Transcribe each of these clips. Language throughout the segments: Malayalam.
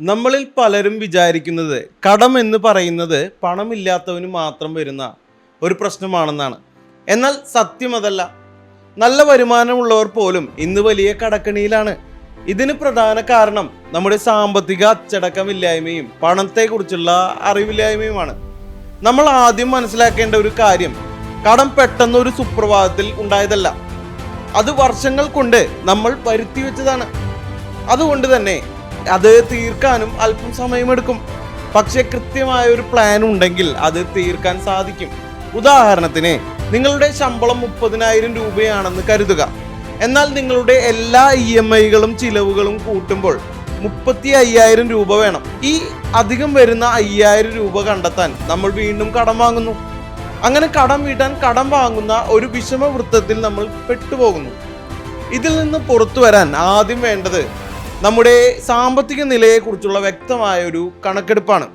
നമ്മളിൽ പലരും വിചാരിക്കുന്നത് കടം എന്ന് പറയുന്നത് പണമില്ലാത്തവന് മാത്രം വരുന്ന ഒരു പ്രശ്നമാണെന്നാണ്. എന്നാൽ സത്യം അതല്ല. നല്ല വരുമാനമുള്ളവർ പോലും ഇന്ന് വലിയ കടക്കണിയിലാണ്. ഇതിന് പ്രധാന കാരണം നമ്മുടെ സാമ്പത്തിക അച്ചടക്കമില്ലായ്മയും പണത്തെക്കുറിച്ചുള്ള അറിവില്ലായ്മയുമാണ്. നമ്മൾ ആദ്യം മനസ്സിലാക്കേണ്ട ഒരു കാര്യം കടം പെട്ടെന്ന് ഒരു സുപ്രഭാതത്തിൽ ഉണ്ടായതല്ല. അത് വർഷങ്ങൾ കൊണ്ട് നമ്മൾ വരുത്തി വെച്ചതാണ് അതുകൊണ്ട് തന്നെ അത് തീർക്കാനും അല്പം സമയമെടുക്കും. പക്ഷെ കൃത്യമായ ഒരു പ്ലാൻ ഉണ്ടെങ്കിൽ അത് തീർക്കാൻ സാധിക്കും. ഉദാഹരണത്തിന് നിങ്ങളുടെ ശമ്പളം മുപ്പതിനായിരം രൂപയാണെന്ന് കരുതുക. എന്നാൽ നിങ്ങളുടെ എല്ലാ ഇ എം ഐകളും ചിലവുകളും കൂട്ടുമ്പോൾ മുപ്പത്തി അയ്യായിരം രൂപ വേണം. ഈ അധികം വരുന്ന അയ്യായിരം രൂപ കണ്ടെത്താൻ നമ്മൾ വീണ്ടും കടം വാങ്ങുന്നു. അങ്ങനെ കടം വീട്ടാൻ കടം വാങ്ങുന്ന ഒരു വിഷമവൃത്തത്തിൽ നമ്മൾ പെട്ടുപോകുന്നു. ഇതിൽ നിന്ന് പുറത്തു വരാൻ ആദ്യം വേണ്ടത് നമ്മുടെ സാമ്പത്തിക നിലയെക്കുറിച്ചുള്ള വ്യക്തമായ ഒരു കണക്കെടുപ്പാണ്.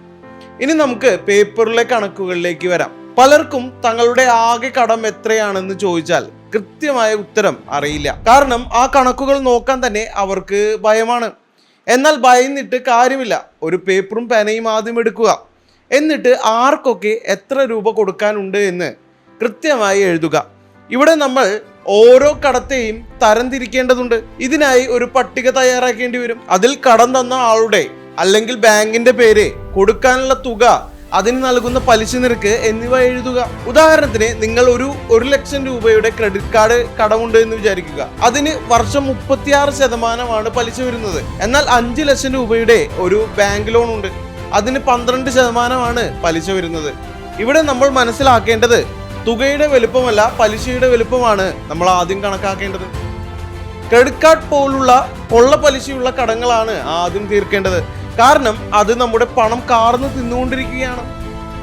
ഇനി നമുക്ക് പേപ്പറിലെ കണക്കുകളിലേക്ക് വരാം. പലർക്കും തങ്ങളുടെ ആകെ കടം എത്രയാണെന്ന് ചോദിച്ചാൽ കൃത്യമായ ഉത്തരം അറിയില്ല. കാരണം ആ കണക്കുകൾ നോക്കാൻ തന്നെ അവർക്ക് ഭയമാണ്. എന്നാൽ ഭയന്നിട്ട് കാര്യമില്ല. ഒരു പേപ്പറും പേനയും ആദ്യം എടുക്കുക. എന്നിട്ട് ആർക്കൊക്കെ എത്ര രൂപ കൊടുക്കാനുണ്ട് എന്ന് കൃത്യമായി എഴുതുക. ഇവിടെ നമ്മൾ ഓരോ കടത്തെയും തരംതിരിക്കേണ്ടതുണ്ട്. ഇതിനായി ഒരു പട്ടിക തയ്യാറാക്കേണ്ടി വരും. അതിൽ കടം തന്ന ആളുടെ അല്ലെങ്കിൽ ബാങ്കിന്റെ പേര് കൊടുക്കാനുള്ള തുക അതിന് നൽകുന്ന പലിശ നിരക്ക് എന്നിവ എഴുതുക. ഉദാഹരണത്തിന് നിങ്ങൾ ഒരു ഒരു ലക്ഷം രൂപയുടെ ക്രെഡിറ്റ് കാർഡ് കടമുണ്ട് എന്ന് വിചാരിക്കുക. അതിന് വർഷം മുപ്പത്തിയാറ് ശതമാനമാണ് പലിശ വരുന്നത്. എന്നാൽ അഞ്ച് ലക്ഷം രൂപയുടെ ഒരു ബാങ്ക് ലോൺ ഉണ്ട്. അതിന് പന്ത്രണ്ട് ശതമാനമാണ് പലിശ വരുന്നത്. ഇവിടെ നമ്മൾ മനസ്സിലാക്കേണ്ടത് തുകയുടെ വലുപ്പമല്ല പലിശയുടെ വലുപ്പമാണ് നമ്മൾ ആദ്യം കണക്കാക്കേണ്ടത്. ക്രെഡിറ്റ് കാർഡ് പോലുള്ള കൊള്ള പലിശയുള്ള കടങ്ങളാണ് ആദ്യം തീർക്കേണ്ടത്. കാരണം അത് നമ്മുടെ പണം കാർന്ന് തിന്നുകൊണ്ടിരിക്കുകയാണ്.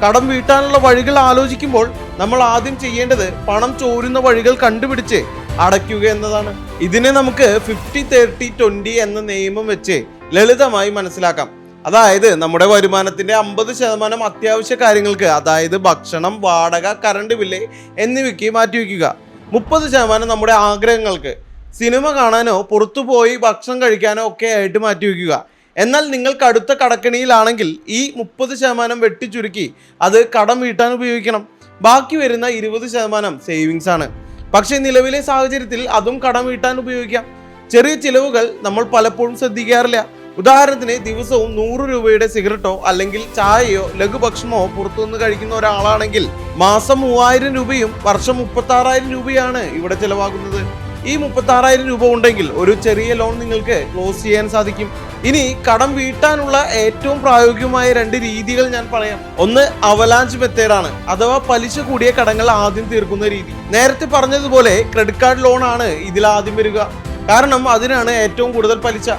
കടം വീട്ടാനുള്ള വഴികൾ ആലോചിക്കുമ്പോൾ നമ്മൾ ആദ്യം ചെയ്യേണ്ടത് പണം ചോരുന്ന വഴികൾ കണ്ടുപിടിച്ച് അടയ്ക്കുക എന്നതാണ്. ഇതിനെ നമുക്ക് ഫിഫ്റ്റി തേർട്ടി ട്വന്റി എന്ന നിയമം വെച്ച് ലളിതമായി മനസ്സിലാക്കാം. അതായത് നമ്മുടെ വരുമാനത്തിന്റെ അമ്പത് ശതമാനം അത്യാവശ്യ കാര്യങ്ങൾക്ക് അതായത് ഭക്ഷണം വാടക കറണ്ട് ബില്ല് എന്നിവയ്ക്ക് മാറ്റിവെക്കുക മുപ്പത് ശതമാനം നമ്മുടെ ആഗ്രഹങ്ങൾക്ക് സിനിമ കാണാനോ പുറത്തു പോയി ഭക്ഷണം കഴിക്കാനോ ഒക്കെ ആയിട്ട് മാറ്റിവെക്കുക എന്നാൽ നിങ്ങൾ കടുത്ത കടക്കണിയിലാണെങ്കിൽ ഈ മുപ്പത് ശതമാനം വെട്ടിച്ചുരുക്കി അത് കടം വീട്ടാൻ ഉപയോഗിക്കണം. ബാക്കി വരുന്ന ഇരുപത് ശതമാനം സേവിങ്സ് ആണ്. പക്ഷേ നിലവിലെ സാഹചര്യത്തിൽ അതും കടം വീട്ടാൻ ഉപയോഗിക്കാം. ചെറിയ ചിലവുകൾ നമ്മൾ പലപ്പോഴും ശ്രദ്ധിക്കാറില്ല. ഉദാഹരണത്തിന് ദിവസവും നൂറ് രൂപയുടെ സിഗരറ്റോ അല്ലെങ്കിൽ ചായയോ ലഘുഭക്ഷണമോ പുറത്തുനിന്ന് കഴിക്കുന്ന ഒരാളാണെങ്കിൽ മാസം മൂവായിരം രൂപയും വർഷം മുപ്പത്തി ആറായിരം രൂപയാണ് ഇവിടെ ചെലവാകുന്നത്. ഈ മുപ്പത്തി ആറായിരം രൂപ ഉണ്ടെങ്കിൽ ഒരു ചെറിയ ലോൺ നിങ്ങൾക്ക് ക്ലോസ് ചെയ്യാൻ സാധിക്കും. ഇനി കടം വീട്ടാനുള്ള ഏറ്റവും പ്രായോഗികമായ രണ്ട് രീതികൾ ഞാൻ പറയാം. ഒന്ന് അവലാഞ്ച് മെത്തേഡാണ് അഥവാ പലിശ കൂടിയ കടങ്ങൾ ആദ്യം തീർക്കുന്ന രീതി. നേരത്തെ പറഞ്ഞതുപോലെ ക്രെഡിറ്റ് കാർഡ് ലോൺ ആണ് ഇതിൽ ആദ്യം വരിക. കാരണം അതിനാണ് ഏറ്റവും കൂടുതൽ പലിശ.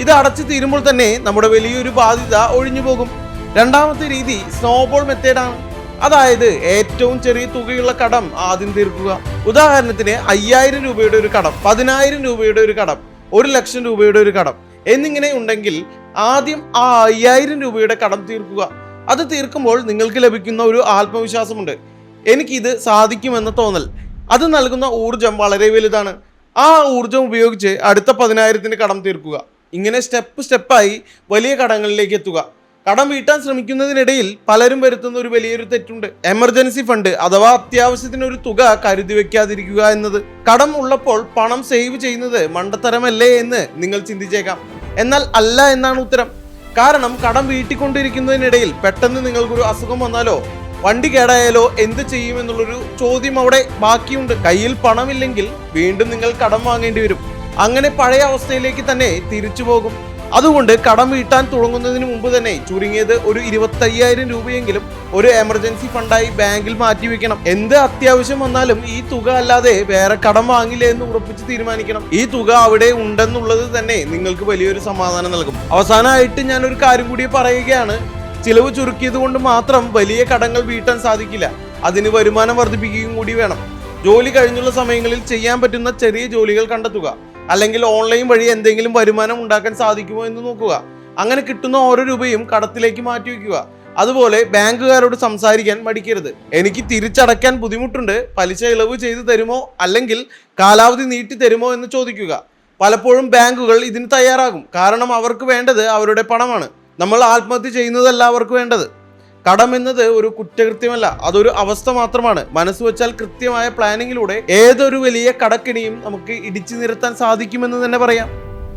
ഇത് അടച്ചു തീരുമ്പോൾ തന്നെ നമ്മുടെ വലിയൊരു ബാധ്യത ഒഴിഞ്ഞു പോകും. രണ്ടാമത്തെ രീതി സ്നോബോൾ മെത്തേഡാണ് അതായത് ഏറ്റവും ചെറിയ തുകയുള്ള കടം ആദ്യം തീർക്കുക. ഉദാഹരണത്തിന് അയ്യായിരം രൂപയുടെ ഒരു കടം പതിനായിരം രൂപയുടെ ഒരു കടം ഒരു ലക്ഷം രൂപയുടെ ഒരു കടം എന്നിങ്ങനെ ഉണ്ടെങ്കിൽ ആദ്യം ആ അയ്യായിരം രൂപയുടെ കടം തീർക്കുക. അത് തീർക്കുമ്പോൾ നിങ്ങൾക്ക് ലഭിക്കുന്ന ഒരു ആത്മവിശ്വാസമുണ്ട്. എനിക്കിത് സാധിക്കുമെന്ന തോന്നൽ. അത് നൽകുന്ന ഊർജം വളരെ വലുതാണ്. ആ ഊർജം ഉപയോഗിച്ച് അടുത്ത പതിനായിരത്തിന് കടം തീർക്കുക. ഇങ്ങനെ സ്റ്റെപ്പ് സ്റ്റെപ്പായി വലിയ കടങ്ങളിലേക്ക് എത്തുക. കടം വീട്ടാൻ ശ്രമിക്കുന്നതിനിടയിൽ പലരും വരുത്തുന്ന ഒരു വലിയൊരു തെറ്റുണ്ട്. എമർജൻസി ഫണ്ട് അഥവാ അത്യാവശ്യത്തിന് ഒരു തുക കരുതി വെക്കാതിരിക്കുക എന്നത്. കടം ഉള്ളപ്പോൾ പണം സേവ് ചെയ്യുന്നത് മണ്ടത്തരമല്ലേ എന്ന് നിങ്ങൾ ചിന്തിച്ചേക്കാം. എന്നാൽ അല്ല എന്നാണ് ഉത്തരം. കാരണം കടം വീട്ടിക്കൊണ്ടിരിക്കുന്നതിനിടയിൽ പെട്ടെന്ന് നിങ്ങൾക്കൊരു അസുഖം വന്നാലോ വണ്ടി കേടായാലോ എന്ത് ചെയ്യുമെന്നുള്ളൊരു ചോദ്യം അവിടെ ബാക്കിയുണ്ട്. കയ്യിൽ പണമില്ലെങ്കിൽ വീണ്ടും നിങ്ങൾ കടം വാങ്ങേണ്ടി വരും. അങ്ങനെ പഴയ അവസ്ഥയിലേക്ക് തന്നെ തിരിച്ചു പോകും. അതുകൊണ്ട് കടം വീട്ടാൻ തുടങ്ങുന്നതിന് മുമ്പ് തന്നെ ചുരുങ്ങിയത് ഒരു ഇരുപത്തയ്യായിരം രൂപയെങ്കിലും ഒരു എമർജൻസി ഫണ്ടായി ബാങ്കിൽ മാറ്റി വെക്കണം. എന്ത് അത്യാവശ്യം വന്നാലും ഈ തുക അല്ലാതെ വേറെ കടം വാങ്ങില്ല എന്ന് ഉറപ്പിച്ച് തീരുമാനിക്കണം. ഈ തുക അവിടെ ഉണ്ടെന്നുള്ളത് തന്നെ നിങ്ങൾക്ക് വലിയൊരു സമാധാനം നൽകും. അവസാനമായിട്ട് ഞാൻ ഒരു കാര്യം കൂടി പറയുകയാണ്. ചിലവ് ചുരുക്കിയത് കൊണ്ട് മാത്രം വലിയ കടങ്ങൾ വീട്ടാൻ സാധിക്കില്ല. അതിന് വരുമാനം വർദ്ധിപ്പിക്കുകയും കൂടി വേണം. ജോലി കഴിഞ്ഞുള്ള സമയങ്ങളിൽ ചെയ്യാൻ പറ്റുന്ന ചെറിയ ജോലികൾ കണ്ടെത്തുക. അല്ലെങ്കിൽ ഓൺലൈൻ വഴി എന്തെങ്കിലും വരുമാനം ഉണ്ടാക്കാൻ സാധിക്കുമോ എന്ന് നോക്കുക. അങ്ങനെ കിട്ടുന്ന ഓരോ രൂപയും കടത്തിലേക്ക് മാറ്റി വയ്ക്കുക. അതുപോലെ ബാങ്കുകാരോട് സംസാരിക്കാൻ മടിക്കരുത്. എനിക്ക് തിരിച്ചടയ്ക്കാൻ ബുദ്ധിമുട്ടുണ്ട്. പലിശ ഇളവ് ചെയ്തു തരുമോ? അല്ലെങ്കിൽ കാലാവധി നീട്ടി തരുമോ എന്ന് ചോദിക്കുക. പലപ്പോഴും ബാങ്കുകൾ ഇതിന് തയ്യാറാകും. കാരണം അവർക്ക് വേണ്ടത് അവരുടെ പണമാണ്. നമ്മൾ ആത്മഹത്യ ചെയ്യുന്നതല്ല അവർക്ക് വേണ്ടത്. കടം എന്നത് ഒരു കുറ്റകൃത്യമല്ല അതൊരു അവസ്ഥ മാത്രമാണ്. മനസ്സ് വെച്ചാൽ കൃത്യമായ പ്ലാനിങ്ങിലൂടെ ഏതൊരു വലിയ കടക്കിണിയും നമുക്ക് ഇടിച്ചു നിരത്താൻ സാധിക്കുമെന്ന് തന്നെ പറയാം.